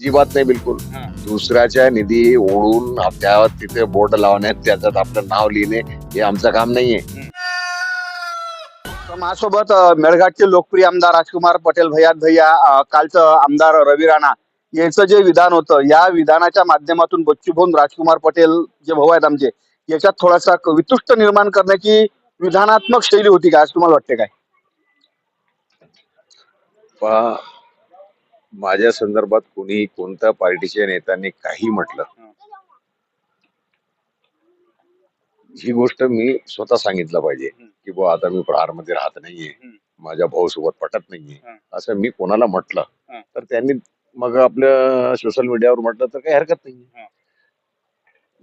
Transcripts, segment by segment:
अजिबात नाही बिलकुल. दुसऱ्याच्या निधी ओढून त्या तिथे बोर्ड लावण्यात त्याच्यात आपलं नाव लिहिणे हे आमचं काम नाहीये. तर माझ्यासोबत मेळघाटचे लोकप्रिय आमदार राजकुमार पटेल भैया भैया कालचं आमदार रवी राणा यांचं जे विधान होतं या विधानाच्या माध्यमातून बच्चूभाऊ राजकुमार पटेल जे भाऊ आहेत आमचे याच्यात थोडासा वितुष्ट निर्माण करण्याची विधानात्मक शैली होती का? आज तुम्हाला वाटते काय? माझ्या संदर्भात कोणी कोणत्या पार्टीच्या नेत्यांनी काही म्हटलं ही गोष्ट मी स्वतः सांगितलं पाहिजे की बुवा आता मी प्रहारमध्ये राहत नाहीये. माझ्या भाऊ सोबत पटत नाहीये. असं मी कोणाला म्हटलं. तर त्यांनी मग आपल्या सोशल मीडियावर म्हटलं तर काही हरकत. नाही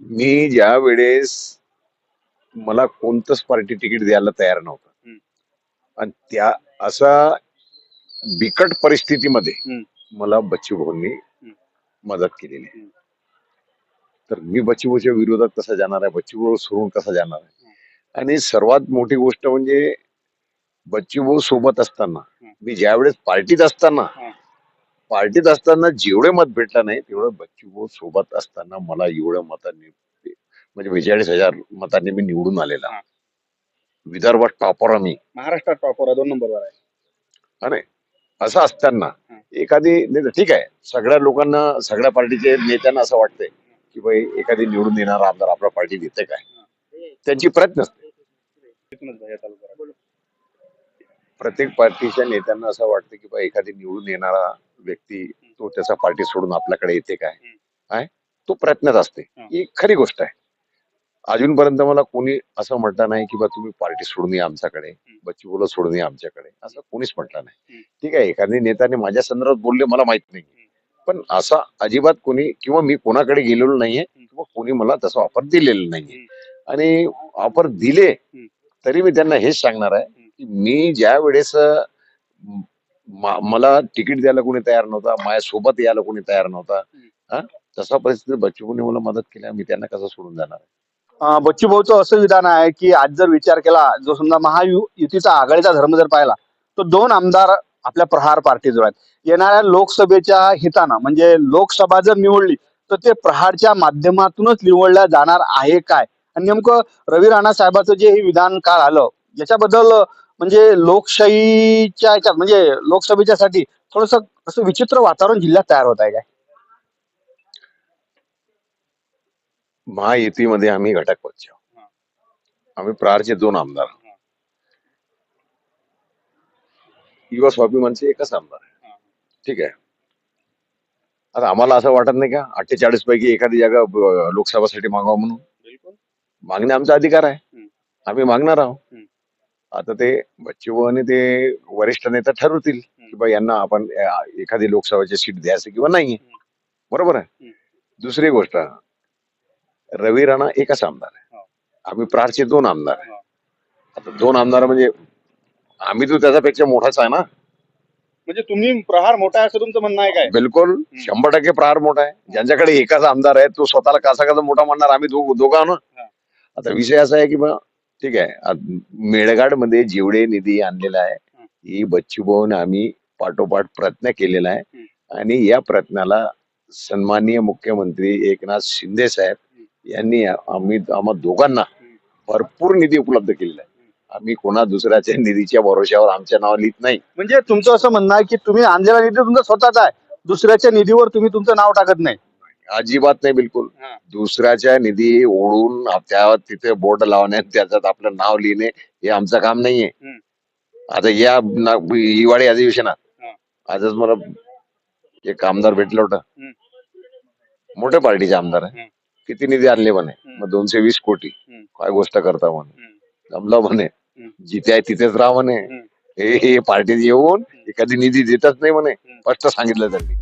मी ज्या वेळेस मला कोणतंच पार्टी तिकीट द्यायला तयार नव्हतं. आणि त्या असा बिकट परिस्थितीमध्ये. मला बच्चू भाऊंनी मदत केलेली आहे. तर मी बच्चू भाऊच्या विरोधात कसा जाणार आहे? बच्चू भाऊ सोडून कसा जाणार आहे? आणि सर्वात मोठी गोष्ट म्हणजे बच्चू भाऊ सोबत असताना मी ज्यावेळेस पार्टीत असताना. पार्टीत असताना जेवढे मत भेटलं नाही तेवढं बच्चू भाऊ सोबत असताना मला एवढ्या मतांनी म्हणजे बेचाळीस हजार मतांनी मी निवडून आलेला. विदर्भात टॉपर आम्ही. महाराष्ट्रात टॉपर दोन नंबरवर आहे. आणि असं असताना. एखादी ठीक आहे. सगळ्या लोकांना सगळ्या पार्टीचे नेत्यांना असं वाटतंय की बाई एखादी निवडून येणारा आमदार आपल्या पार्टी देते काय? त्यांची प्रयत्न. असते प्रत्येक पार्टीच्या नेत्यांना असं वाटतं की बा एखादी निवडून येणारा व्यक्ती तो त्याचा पार्टी सोडून आपल्याकडे येते काय? तो प्रयत्नच असते ही खरी गोष्ट आहे. अजूनपर्यंत मला कोणी असं म्हटलं नाही की बा तुम्ही पार्टी सोडून या आमच्याकडे बच्चू बोला सोडून या आमच्याकडे. असं कोणीच म्हटलं नाही. ठीक आहे एखादी नेत्याने माझ्या संदर्भात बोलले मला माहीत नाही. पण असा अजिबात कोणी किंवा मी कोणाकडे गेलेलो नाहीये किंवा कोणी मला तसा ऑफर दिलेलं नाहीये. आणि ऑफर दिले तरी मी त्यांना हेच सांगणार आहे की मी ज्या वेळेस मला तिकीट द्यायला कोणी तयार नव्हता माझ्या सोबत यायला कोणी तयार नव्हता हा तसा परिस्थिती बच्चूने मला मदत केली मी त्यांना कसं सोडून जाणार बच्चू भाऊचं असं विधान आहे की आज जर विचार केला जो समजा महायुतीचा आघाडीचा धर्म जर पाहिला तर दोन आमदार आपल्या प्रहार पार्टीजवळ आहेत. येणाऱ्या लोकसभेच्या हितानं म्हणजे लोकसभा जर निवडली तर ते प्रहारच्या माध्यमातूनच निवडल्या जाणार आहे काय? आणि नेमकं रवी राणा साहेबाचं जे हे विधान काळ आलं याच्याबद्दल म्हणजे लोकशाहीच्या याच्यात म्हणजे लोकसभेच्या साठी थोडस असं विचित्र वातावरण जिल्ह्यात तयार होत आहे काय? महायुतीमध्ये आम्ही घटक पक्ष. आम्ही प्रहारचे दोन आमदार. युवा स्वाभिमानचे एकच आमदार ठीक आहे. आता आम्हाला असं वाटत नाही का? अठ्ठेचाळीस पैकी एखादी जागा लोकसभासाठी मागावं म्हणून. मागणे आमचा अधिकार आहे. आम्ही मागणार आहोत. आता ते बच्चू आणि ते वरिष्ठ नेता ठरवतील की बा यांना आपण एखादी लोकसभेची सीट द्यायचं किंवा नाही. बरोबर आहे. दुसरी गोष्ट रवी राणा एकच आमदार आहे. हो. आम्ही प्रारचे दोन आमदार आहे. हो. आता दोन आमदार म्हणजे आम्ही तो त्याच्यापेक्षा मोठाच आहे ना. म्हणजे तुम्ही प्रहार मोठा आहे असं तुमचं म्हणणं आहे काय? बिलकुल. शंभर टक्के प्रहार मोठा आहे. ज्यांच्याकडे एकाच आमदार आहे तो स्वतःला कसा कसा मोठा म्हणणार आम्ही दोघ ना. आता विषय असा आहे की बा ठीक आहे. मेळघाटमध्ये जेवढे निधी आणलेला आहे ही बच्चू भाऊन आम्ही पाठोपाठ प्रयत्न केलेला आहे. आणि या प्रयत्नाला सन्माननीय मुख्यमंत्री एकनाथ शिंदे साहेब यांनी आम्ही आम्हा दोघांना भरपूर निधी उपलब्ध केलेला आहे आम्ही कोणा दुसऱ्याच्या निधीच्या भरोश्यावर आमच्या नाव लिहित नाही म्हणजे तुमचं असं म्हणणं आहे की तुम्ही आणलेला निधी तुमचा स्वतःचा आहे दुसऱ्याच्या निधीवर तुम्ही तुमचं नाव टाकत नाही अजिबात नाही बिलकुल. दुसऱ्याच्या निधी ओढून त्या तिथे बोर्ड लावण्यात त्याच्यात आपलं नाव लिहिणे हे आमचं काम नाहीये. आता या हिवाळी अधिवेशनात. आजच मला एक आमदार भेटलं होतं. मोठ्या पार्टीचे आमदार आहे. किती निधी आणले म्हणे. मग दोनशे वीस कोटी. काय गोष्ट करता म्हणे. जमलं म्हणे. जिथे आहे तिथेच राहा म्हणे. हे हे पार्टीत येऊन एखादी निधी देतच नाही म्हणे स्पष्ट सांगितलं त्यांनी